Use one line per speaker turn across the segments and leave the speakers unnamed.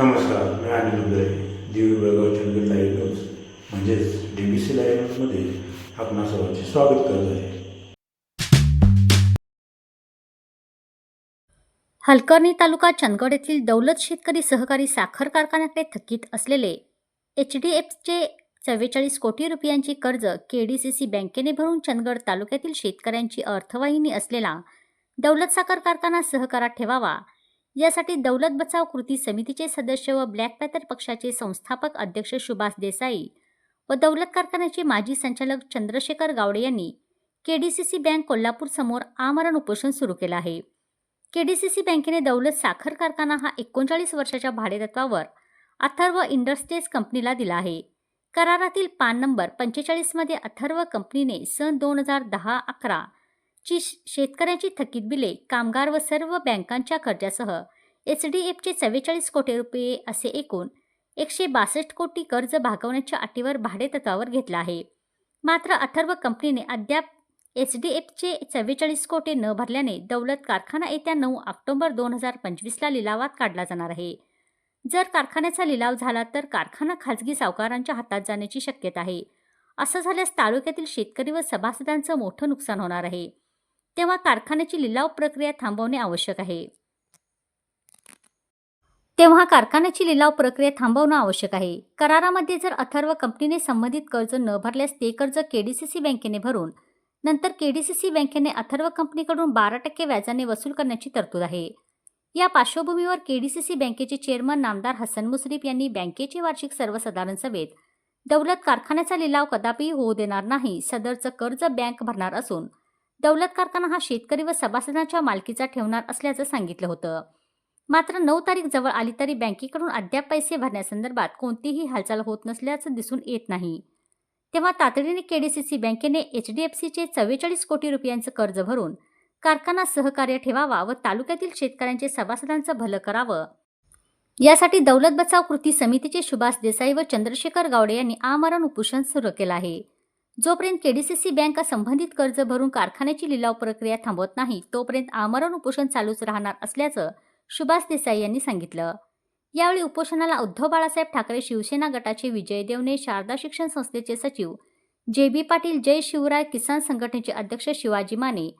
नमस्कार मी Anil Uday दिवी Belgaum Chandgad live news म्हणजेच डी बी सी लाईव्ह न्यूजमध्ये आपणा सर्वांचे स्वागत करत आहे.
हलकर्णी तालुका चंदगड येथील दौलत शेतकरी सहकारी साखर कारखान्याकडे थकीत असलेले एच डी एफचे चव्वेचाळीस कोटी रुपयांची कर्ज के डी सी सी बँकेने भरून चंदगड तालुक्यातील शेतकऱ्यांची अर्थवाहिनी असलेला दौलत साखर कारखाना सहकारात ठेवावा. यासाठी दौलत बचाव कृती समितीचे सदस्य व ब्लॅक पॅथर पक्षाचे संस्थापक अध्यक्ष सुभाष देसाई व दौलत कारखान्याचे माजी संचालक चंद्रशेखर गावडे यांनी K D C C bank Kolhapur समोर आमरण उपोषण सुरू केलं आहे. केडीसीसी बँकेने दौलत साखर कारखाना हा एकोणचाळीस वर्षाच्या भाडेतत्वावर अथर्व इंडस्ट्रीज कंपनीला दिला आहे. करारातील पान नंबर पंचेचाळीसमध्ये अथर्व कंपनीने सन दोन हजार दहा अकरा ची श- शेतकऱ्यांची थकीत बिले कामगार व सर्व बँकांच्या कर्जासह एच डी एफचे चव्वेचाळीस कोटी रुपये असे एकूण एकशे बासष्ट कोटी कर्ज भागवण्याच्या अटीवर भाडेतत्वावर घेतला आहे. मात्र अथर्व कंपनीने अद्याप एच डी एफचे चव्वेचाळीस कोटी न भरल्याने दौलत कारखाना येत्या नऊ ऑक्टोबर दोन हजार पंचवीसला लिलावात काढला जाणार आहे. जर कारखान्याचा लिलाव झाला तर कारखाना खाजगी सावकारांच्या हातात जाण्याची शक्यता आहे. असं झाल्यास तालुक्यातील शेतकरी व सभासदांचं मोठं नुकसान होणार आहे. तेव्हा कारखान्याची लिलाव प्रक्रिया थांबवणे आवश्यक आहे. तेव्हा कारखान्याची लिलाव प्रक्रिया थांबवणं आवश्यक आहे. करारामध्ये जर अथर्व कंपनीने संबंधित कर्ज न भरल्यास ते कर्ज केडीसीसी बँकेने भरून नंतर केडीसीसी बँकेने अथर्व कंपनीकडून बारा टक्के व्याजाने वसूल करण्याची तरतूद आहे. या पार्श्वभूमीवर केडीसीसी बँकेचे चेअरमन नामदार हसन मुश्रीफ यांनी बँकेचे वार्षिक सर्वसाधारण सभेत दौलत कारखान्याचा लिलाव कदापि होऊ देणार नाही. सदरचं कर्ज बँक भरणार असून दौलत कारखाना हा शेतकरी व सभासदांच्या मालकीचा ठेवणार असल्याचं सांगितलं होतं. मात्र नऊ तारीख जवळ आली तरी बँकेकडून अद्याप पैसे भरण्यासंदर्भात कोणतीही हालचाल होत नसल्याचं दिसून येत नाही. तेव्हा तातडीने केडीसीसी बँकेने एच डी एफ सीचे चव्वेचाळीस कोटी रुपयांचं कर्ज भरून कारखाना सहकार्य ठेवावा व तालुक्यातील शेतकऱ्यांचे सभासदांचं भलं करावं. यासाठी दौलत बचाव कृती समितीचे सुभाष देसाई व चंद्रशेखर गावडे यांनी आमरण उपोषण सुरू केलं आहे. जोपर्यंत केडीसीसी बँका संबंधित कर्ज भरून कारखान्याची लिलाव प्रक्रिया थांबवत नाही तोपर्यंत आमरण उपोषण चालूच राहणार असल्याचं सुभाष देसाई यांनी सांगितलं. यावेळी उपोषणाला उद्धव बाळासाहेब ठाकरे शिवसेना गटाचे विजय देवणे शारदा शिक्षण संस्थेचे सचिव जे बी पाटील जय शिवराय किसान संघटनेचे अध्यक्ष Shivaji Mane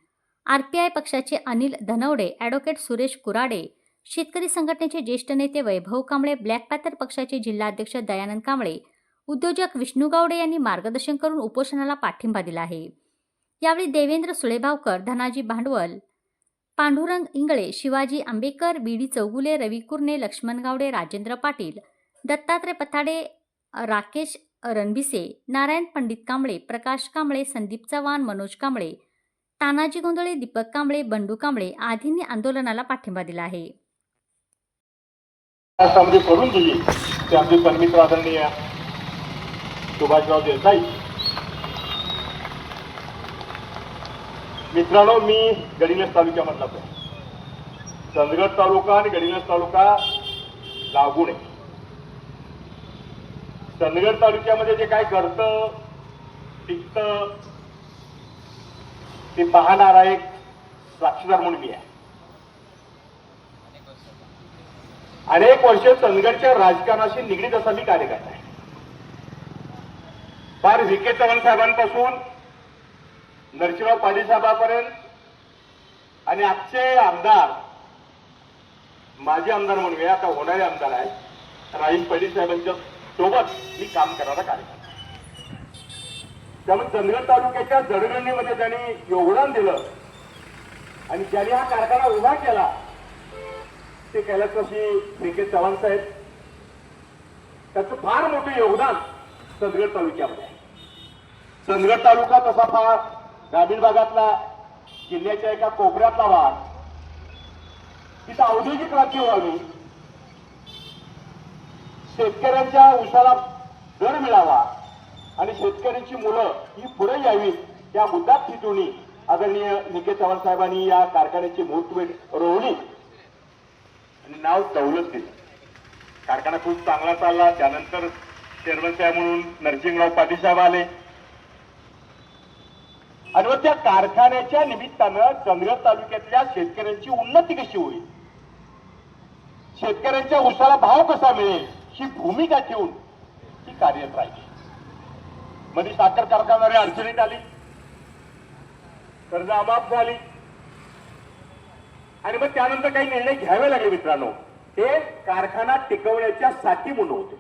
R P I पक्षाचे अनिल धनवडे ॲडव्होकेट सुरेश कुराडे शेतकरी संघटनेचे ज्येष्ठ नेते वैभव कांबळे ब्लॅक पॅथर पक्षाचे जिल्हाध्यक्ष दयानंद कांबळे उद्योजक विष्णू गावडे यांनी मार्गदर्शन करून उपोषणाला पाठिंबा दिला आहे. यावेळी देवेंद्र सुळेभावकर धनाजी भांडवल पांडुरंग इंगळे शिवाजी आंबेकर बीडी चौगुले रवी कुर्णे लक्ष्मण गावडे राजेंद्र पाटील दत्तात्रय पथाडे राकेश रणबिसे नारायण पंडित कांबळे प्रकाश कांबळे संदीप चव्हाण मनोज कांबळे तानाजी गोंधळे दीपक कांबळे बंडू कांबळे आदींनी आंदोलनाला पाठिंबा दिला आहे.
करून दिली ते आमचे सन्मित्र आदरणीय सुभाषराव देसाई मित्रांनो मी गडिंग्लज तालुक्यामधला आहे. चंदगड तालुका आणि गडिंग्लज तालुका लागून आहे चंदगड तालुक्यामध्ये जे काय घडतं टिकतं ते पाहणारा एक साक्षीदार म्हणून मी आहे. अनेक वर्ष चंदगडच्या राजकारणाशी निगडीत असा मी कार्यकर्ता आहे. फार व्ही के चव्हाण साहेबांपासून नरसिंहराव पाटील साहेबापर्यंत आणि आजचे आमदार माजी आमदार म्हणूया आता होणारे आमदार आहेत राहीम पाटील साहेबांच्या सोबत मी काम करणारा कार्यकर्ता. त्यामुळे चंदगड तालुक्याच्या जडगणीमध्ये त्यांनी योगदान दिलं आणि ज्यांनी हा कारखाना उभा केला ते कैलासवासी व्ही के चव्हाण साहेब त्याचं फार मोठं योगदान चंदगड तालुक्यामध्ये चंदगड तालुका तसा पहा ग्रामीण भागातला जिल्ह्याच्या एका कोपऱ्यातला भाग तिथं औद्योगिक क्रांती व्हावी. शेतकऱ्यांच्या उसाला दर मिळावा आणि शेतकऱ्यांची मुलं ही पुढे यावी या मुद्द्यात तिथून आदरणीय निके चव्हाण साहेबांनी या कारखान्याची मुहूर्तमेढ रोवली आणि नाव दौलत दिलं. कारखाना खूप चांगला चालला. त्यानंतर चेअरमन साहेब म्हणून नरसिंहराव पाटील साहेब आले. आणि मग त्या कारखान्याच्या निमित्तानं चंद्रगड तालुक्यातल्या शेतकऱ्यांची उन्नती कशी होईल? शेतकऱ्यांच्या उसाला भाव कसा मिळेल? ही भूमिका ठेवून ती कार्यरत राहिली मध्ये साखर कारखानदारी अडचणीत आली. कर्ज अमाप झाली. आणि मग त्यानंतर काही निर्णय घ्यावे लागले मित्रांनो. ते कारखाना टिकवण्याच्या साठी म्हणून होते.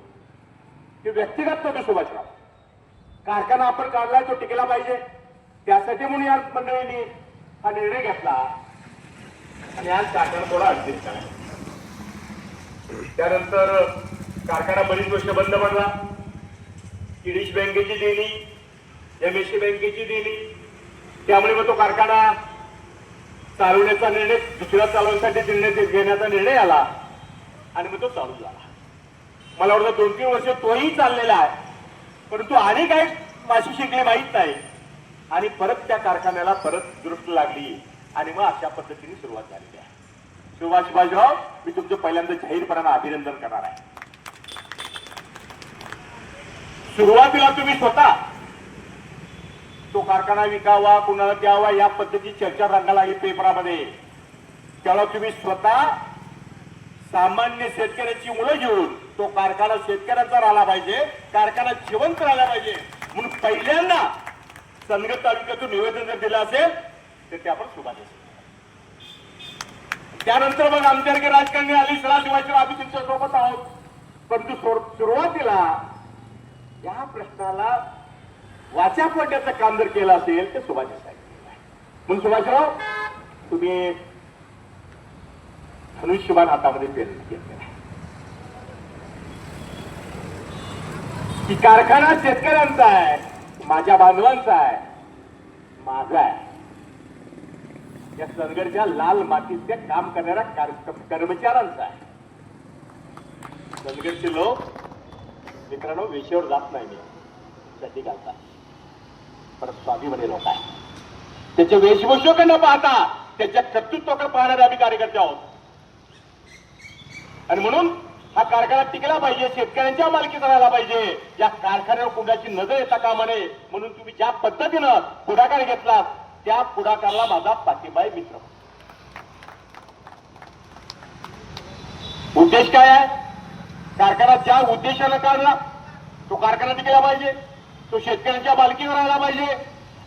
ते व्यक्तिगत नव्हते सुभाषराव. कारखाना आपण काढलाय तो टिकला पाहिजे. त्यासाठी म्हणून या मंडळींनी हा निर्णय घेतला. आणि आज कारखाना थोडा अडचणीत झाला त्यानंतर कारखाना बरीच गोष्ट बंद पडला. किडीश बँकेची देणी एम एस सी बँकेची देणी. त्यामुळे मग तो कारखाना चालवण्याचा निर्णय दुसऱ्या चालवण्यासाठी निर्णय घेण्याचा निर्णय आला. आणि मग तो चालू झाला. मला वाटतं दोन तीन वर्ष तोही चाललेला आहे. परंतु आणि काय माशी शिकले माहीत नाही. आणि परत त्या कारखान्याला परत दृष्ट लागली. आणि मग अशा पद्धतीने सुरुवात झालेली आहे. सुभाष शिवाजीराव मी तुमचं पहिल्यांदा जाहीरपणानं अभिनंदन करणार आहे. सुरुवातीला तुम्ही स्वतः तो कारखाना विकावा कुणाला द्यावा या पद्धतीची चर्चा रंगा लागली पेपरामध्ये. त्याला तुम्ही स्वतः सामान्य शेतकऱ्याची मुलं घेऊन तो कारखाना शेतकऱ्यांचा राहिला पाहिजे कारखाना जिवंत राहिला पाहिजे. म्हणून पहिल्यांदा संगत तालुक्यातून निवेदन जर दिलं असेल तर ते आपण सुभाष. त्यानंतर मग आमच्यासारखे राजकारणी आली सला आम्ही तुमच्यासोबत आहोत. परंतु सुरुवातीला या प्रश्नाला वाचा पडण्याचं काम जर केलं असेल तर सुभाष साहेब. म्हणून सुभाषराव तुम्ही धनुष्यबाण हातामध्ये पेरणी घेतलेला की कारखाना शेतकऱ्यांचा आहे. माझ्या बांधवांचा आहे. माझा आहे. या सरगडच्या लाल मातीचे काम करणाऱ्या कर्मचाऱ्यांचा आहे. सनगडचे लोक मित्रांनो वेशीवर जात नाही मी. साठी घालतात परत स्वाभिमानी लोक आहे. त्याच्या वेशभूषक न पाहता त्याच्या कर्तृत्वाकडे पाहणारे आम्ही कार्यकर्ते आहोत. आणि म्हणून हा कारखाना टिकला पाहिजे शेतकऱ्यांच्या मालकीचा राहिला पाहिजे. या कारखान्यावर कुणाची नजर येता कामा नये म्हणून तुम्ही ज्या पद्धतीनं पुढाकार घेतला त्या पुढाकाराला माझा पाठिंबा आहे मित्र. उद्देश काय आहे? कारखाना ज्या उद्देशानं काढला तो कारखाना टिकला पाहिजे तो शेतकऱ्यांच्या मालकीवर राहिला पाहिजे.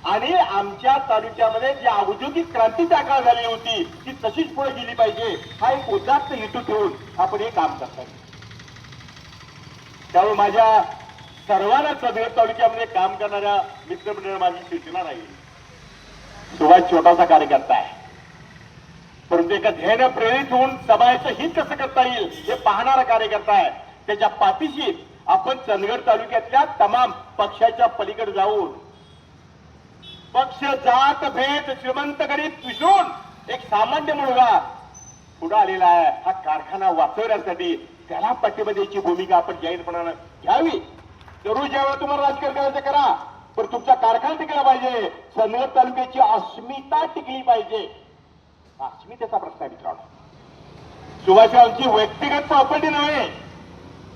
आणि आमच्या तालुक्यामध्ये जी औद्योगिक क्रांती त्या काळ झाली होती ती तशीच पुढे गेली पाहिजे. हा एक उदात्त हेतू ठेवून आपण हे काम करतात त्यामुळे माझ्या सर्वांना सदर तालुक्यामध्ये काम करणाऱ्या मित्रमंडळ माझी सूचना राहील. सुभाष छोटासा कार्यकर्ता आहे. परंतु एका ध्येयानं प्रेरित होऊन समाजाचं हित कसं करता येईल हे पाहणारा कार्यकर्ता आहे. त्याच्या पाठीशी आपण चंदगड तालुक्यातल्या तमाम पक्षाच्या पलीकडे जाऊन पक्ष जात भेद श्रीमंत गरीब विसरून एक सामान्य मुलगा पुढे आलेला आहे. हा कारखाना वाचवण्यासाठी त्याला पाठीमध्येची भूमिका आपण जाहीरपणानं घ्यावी. जरूर ज्यावेळेला तुम्हाला राजकारण करायचं करा. पण तुमचा कारखाना टिकला पाहिजे. चंदगड तालुक्याची अस्मिता टिकली पाहिजे. अस्मितेचा प्रश्न आहे मित्रांनो. सुभाषरावची व्यक्तिगत प्रॉपर्टी नव्हे.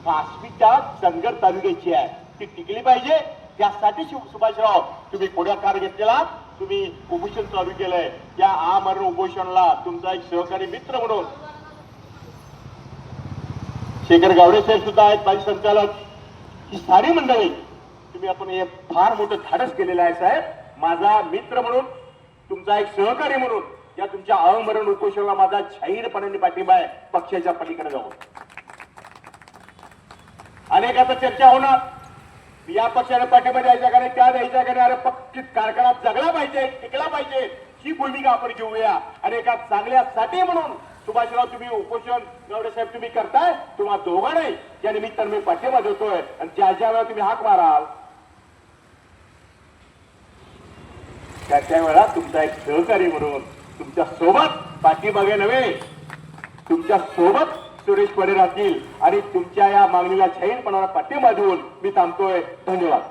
अस्मिता चंदगड तालुक्याची आहे? ती टिकली पाहिजे. त्यासाठी सुभाषराव तुम्ही पुढाकार घेतलेला तुम्ही उपोषण चालू केलंय. त्या आमरण उपोषणला तुमचा एक सहकारी मित्र म्हणून शेखर गावडे साहेब सुद्धा आहेत माझे संचालक. ही सारी मंडळी तुम्ही आपण हे फार मोठं धाडस केलेलं आहे साहेब. माझा मित्र म्हणून तुमचा एक सहकारी म्हणून या तुमच्या अमरण उपोषणाला माझा जाहीरपणाने पाठिंबा आहे पक्षाच्या पलीकडे जाऊन. अनेक आता चर्चा होणार. या पक्षाने पाठिंबा द्यायचा कारण त्या द्यायच्या कारण अरे पक्की कारखाना जगला पाहिजे टिकला पाहिजे. ही भूमिका आपण घेऊया. आणि एका चांगल्यासाठी म्हणून सुभाषराव तुम्ही उपोषण गवडे साहेब तुम्ही करताय तुम्हाला दोघा नाही या निमित्तानं मी पाठिंबा देतोय. आणि ज्या ज्या वेळा तुम्ही हाक माराल त्या त्या वेळा तुमचा एक सहकारी म्हणून तुमच्यासोबत पाठीमागे नव्हे. तुमच्यासोबत सुरेश पडेर असतील आणि तुमच्या या मागणीला जाहीरपणाला पाठिंबा देऊन मी थांबतोय. धन्यवाद.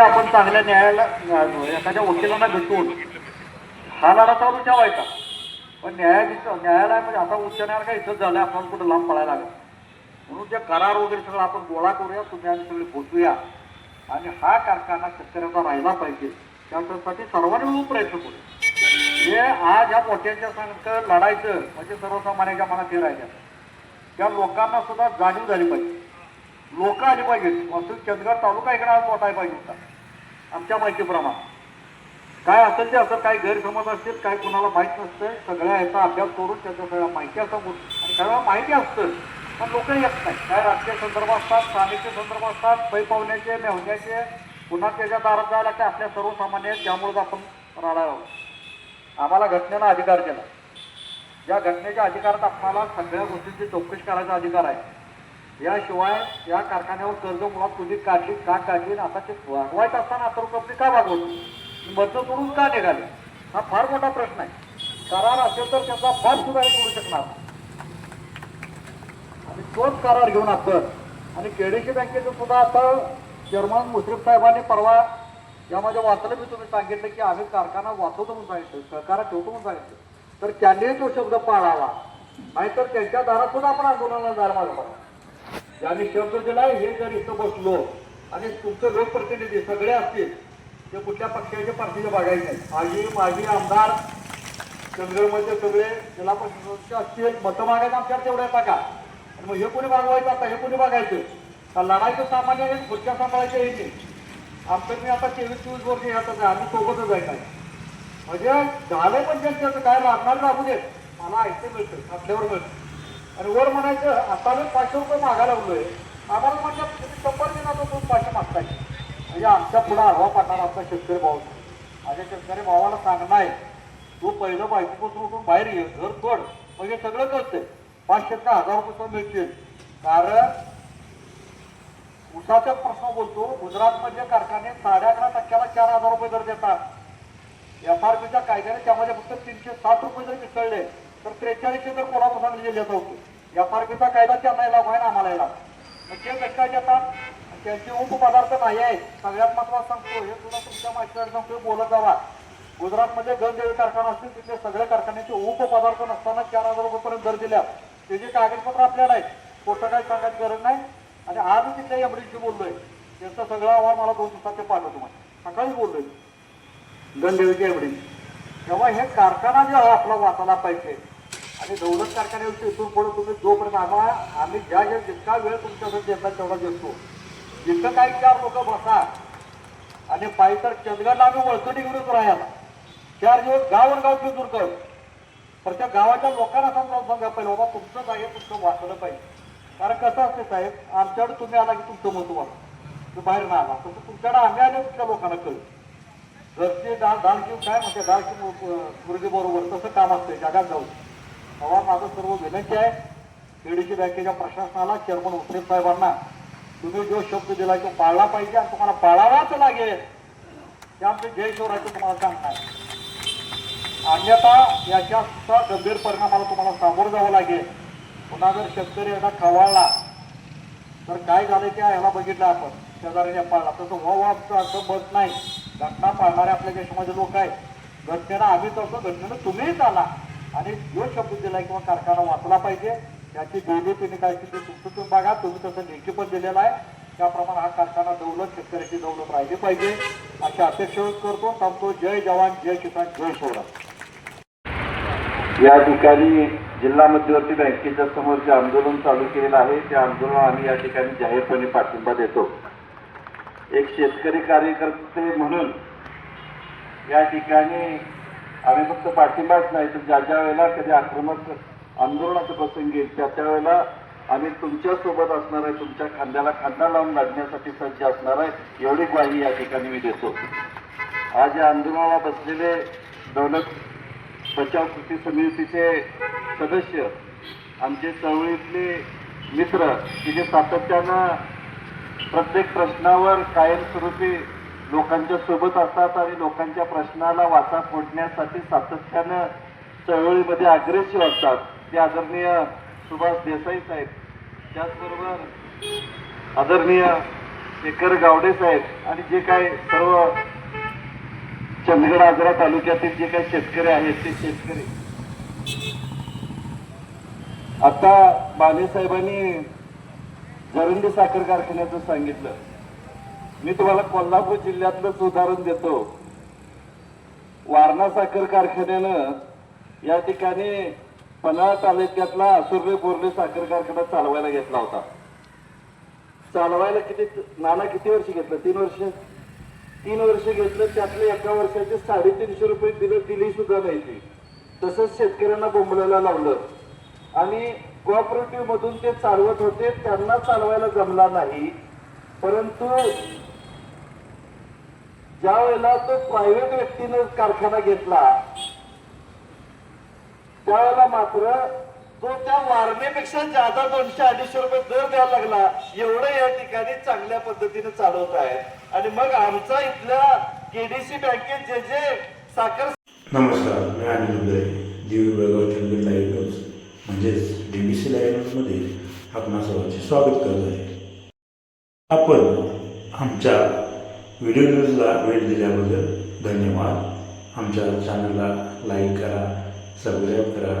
आपण चांगल्या न्यायाला एखाद्या वकिलांना भेटून हा लढा चालू ठेवायचा. पण न्यायाधीश न्यायालयामध्ये आता उच्च न्यायालय काय इथंच झालं आपण कुठं लांब पडायला लागेल. म्हणून जे करार वगैरे सगळं आपण गोळा करूया तुम्ही आम्ही सगळे पोचूया आणि हा कारखाना शेतकऱ्याचा राहिला पाहिजे. त्यासाठी सर्वांनी मिळून प्रयत्न करू. हे आज ह्या पोट्यांच्या संगत लढायचं म्हणजे सर्वसामान्यांच्या मनात हे राहिल्या त्या लोकांना सुद्धा जाणीव झाली पाहिजे. लोक आली पाहिजेत वास्तविक चंदगड तालुका इकडे आज मोठा पाहिजे होता. आमच्या माहितीप्रमाणे. काय असेल ते असं काही गैरसमज असतील काय कुणाला माहीत नसतं सगळ्या याचा अभ्यास करून त्याचं सगळ्या माहिती असं बोल- आणि सगळं माहिती असतं पण लोक येत नाही. काय राजकीय संदर्भ असतात स्थानिकचे संदर्भ असतात पै पाहुण्याचे मेहण्याचे पुन्हा त्याच्या दारात जायला लागते. आपल्या सर्वसामान्य आहेत त्यामुळेच आपण राहणार आम्हाला घटनेनं अधिकार केला. या घटनेच्या अधिकारात आपल्याला सगळ्या गोष्टींची चौकशी करायचा अधिकार आहे. याशिवाय या कारखान्यावर कर्ज मुळात तुझी काढली का काढली आता ते वागवायचं असताना आता कंपनी का वागवली मधलं सोडून का निघाले? हा फार मोठा प्रश्न आहे. करार असेल तर त्याचा फार सुद्धा हे करू शकणार. आणि तोच करार घेऊन आपण आणि केडीसी बँकेचं सुद्धा आता चेअरमन मुश्रीफ साहेबांनी परवा यामध्ये वाचलं मी तुम्ही सांगितलं की आम्ही कारखाना वाचवतो म्हणून सांगितलं सहकारात ठेवतो म्हणून सांगितलं. तर त्यांनी तो शब्द पाळावा. नाहीतर त्यांच्या दारात सुद्धा आपण आंदोलनाला जायला मागं ज्यांनी शब्द दिला हे जर इथं बसलो आणि तुमचे लोकप्रतिनिधी सगळे असतील ते कुठल्या पक्षाचे पार्टीचे बघायचे नाही आजी माजी आमदार चंद्रमध्ये सगळे जिल्हा परिषदेचे असतील मतं मागायचं आमच्यावर तेवढं येतात का? मग हे कोणी मागवायचं? आता हे कोणी बघायचं लढायचं सामान्य आहे खुर्च्या सांभाळायच्या येते आमचं मी आता तेवीस चोवीस वर्ष यातच आहे आम्ही सोबतच आहे काय. म्हणजे झालं पण त्यांचं काय लागणार लागू देत. मला ऐकते मिळतं आपल्यावर मिळतं. आणि वर म्हणायचं आता मी पाचशे रुपये मागायला लागलोय आम्हाला म्हणजे तुम्ही शंभर दिनाचा तुम्ही पाचशे मागताय. म्हणजे आमच्या पुढं आडवा पाठणार आमचा शेतकरी भाऊ. माझ्या शेतकरी भावाला सांगणार आहे तू पहिलं बायकोपासून उठून बाहेर ये घर तोड. म्हणजे सगळं करते पाचशे ते हजार रुपये मिळतील. कारण उसाचा प्रश्न बोलतो गुजरातमधले कारखाने साडे अकरा टक्क्याला चार हजार रुपये दर देतात. एफ आर पीच्या कायद्याने त्यामध्ये फक्त तीनशे सात रुपये जर मिसळले तर त्रेचाळीसशे तर कोल्हापूर सांगली जिल्ह्यात होतो. एफ आर पीचा कायदा त्यांना लागू आहे ना आम्हाला याला. मग ते कशा देतात? त्यांचे उपपदार्थ नाही आहेत. सगळ्यात महत्वाचं सांगतो हे तुला तुमच्या माहितीवर सांगतो बोलत जावा. गुजरातमध्ये गणदेवी कारखाना असतील तिथे सगळ्या कारखान्याचे उपपदार्थ नसताना चार हजार रुपयेपर्यंत दर दिल्या त्याचे कागदपत्र आपल्याला आहेत खोटं काय सांगायची गरज नाही. आणि आज तिथल्या एमडीशी बोललोय. त्यांचं सगळं अहवाल मला दोन दिवसात ते पाठवतो तुम्हाला सकाळी बोललोय. गणदेवीच्या एवढी तेव्हा हे कारखाना जे आपला वाचायला पाहिजे. आणि दौलत कारखान्याविषयी इथून पुढे तुम्ही जोपर्यंत आम्हाला आम्ही ज्या ज्या जितका वेळ तुमच्याकडे देतात तेवढा देतो. जिथं काही चार लोक बसा आणि पायी तर चंदगडला आम्ही वळतो निघूनच राहायला. चार दिवस गाव गाव फिरून कर तर त्या गावाच्या लोकांना समजावून सांगा पहिलं बाबा तुमचंच आहे तुमचं वाचलं पाहिजे. कारण कसं असते साहेब आमच्याकडे तुम्ही आला की तुमचं मत वाटतं तुम्ही बाहेर ना आला. तसं तुमच्याकडे आम्ही आले तुमच्या लोकांना कळलं. घरची डाळ डाळ किंवा काय म्हणते डाळ किंवा मुलगी बरोबर तसं काम असतंय जगात जाऊन. तेव्हा माझं सर्व विनंती आहे केडीसी बँकेच्या प्रशासनाला चेअरमन उस्रेफ साहेबांना तुम्ही जो शब्द दिला तो पाळला पाहिजे आणि तुम्हाला पाळावाच लागेल. ते आमचे जय शिवरायचं तुम्हाला सांगणार अन्यथा याच्या सुद्धा गंभीर परिणामाला तुम्हाला सामोरं जावं लागेल. पुन्हा जर शेतकरी एकदा खवाळला तर काय झालं की ह्याला बघितलं आपण शेजाऱ्याने पाळला. तसं व आमचं असं बस नाही. घटना पाळणारे आपल्या देशामध्ये लोक आहेत. घटनेनं आम्ही तसं घटनेनं तुम्हीच आला आणि जो शब्द दिला किंवा कारखाना वाचला पाहिजे त्याची दोन्ही तुम्ही काय ते तुमचं बघा. तुम्ही तसं लेखी पण दिलेला आहे. त्याप्रमाणे हा कारखाना दौलत शेतकऱ्याची दौलत राहिली पाहिजे. अशा अपेक्षा करतो. थांबतो. जय जवान जय किसान जय सोडा
या ठिकाणी जिल्हा मध्यवर्ती बँकेच्या समोर जे आंदोलन चालू केलेलं आहे त्या आंदोलन आम्ही या ठिकाणी जाहीरपणे पाठिंबा देतो. एक शेतकरी कार्यकर्ते म्हणून या ठिकाणी आम्ही फक्त पाठिंबाच नाही तर ज्या ज्या वेळेला कधी आक्रमक आंदोलनाचा प्रसंग येईल त्या त्या वेळेला आम्ही तुमच्यासोबत असणार आहे तुमच्या खांद्याला खांदा लावून लढण्यासाठी सज्ज असणार आहे एवढी ग्वाही या ठिकाणी मी देतो. आज या आंदोलनाला बसलेले दौलत बचाव कृती समितीचे सदस्य आमचे चळवळीतले मित्र की जे सातत्यानं प्रत्येक प्रश्नावर कायमस्वरूपी लोकांच्या सोबत असतात आणि लोकांच्या प्रश्नाला वाचा फोडण्यासाठी सातत्यानं चळवळीमध्ये अग्रेसिव्ह असतात. ते आदरणीय सुभाष देसाई साहेब त्याचबरोबर आदरणीय शेखर गावडे साहेब आणि जे काय सर्व चंदगड आजरा तालुक्यातील जे काही शेतकरी आहेत ते शेतकरी. आता बालेसाहेबांनी साहेबांनी साखर कारखान्याचं सांगितलं. मी तुम्हाला कोल्हापूर जिल्ह्यातलंच उदाहरण देतो. वारणा साखर कारखान्यानं या ठिकाणी पन्हाळा तालुक्यातला असुर्ले बोर्ले साखर कारखाना चालवायला घेतला होता. चालवायला किती नाना किती वर्ष घेतलं? तीन वर्ष? तीन वर्ष घेतलं त्यातले एका वर्षाचे साडेतीनशे रुपये दिलं दिली सुद्धा नाही ती. तसंच शेतकऱ्यांना बोंबलायला लावलं. आणि कोऑपरेटिव्ह मधून ते चालवत होते त्यांना चालवायला जमला नाही. परंतु ज्या वेळेला तो प्रायव्हेट व्यक्तीनं कारखाना घेतला त्यावेळेला मात्र तो त्या वारणेपेक्षा जादा दोनशे अडीचशे रुपये दर द्यायला लागला. एवढं या ठिकाणी चांगल्या पद्धतीने चालवत आहे आणि मग आमचा इथल्या केडीसी बँकेत जे जे साखर
नमस्कार मी अनिल उदय दिव बेळगाव लाईव्ह न्यूज म्हणजेच डी बी सी लाईव्ह न्यूजमध्ये सर्वांचे स्वागत करत आहे. आपण आमच्या व्हिडिओ न्यूजला वेळ दिल्याबद्दल धन्यवाद. आमच्या चॅनलला लाईक करा सबस्क्राईब करा.